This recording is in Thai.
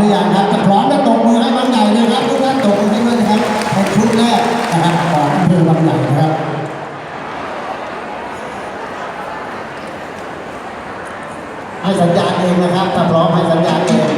หรือยังครับถ้าพร้อมแล้วตบมือให้บางใหญ่นะครับทุกท่านตบมือให้ด้วยนะครับใป็นชุดแรกนะครับของอำเภอบางใหญ่นะครับให้สัญญาณเองนะครับถ้าพร้อมให้สัญญาณเอง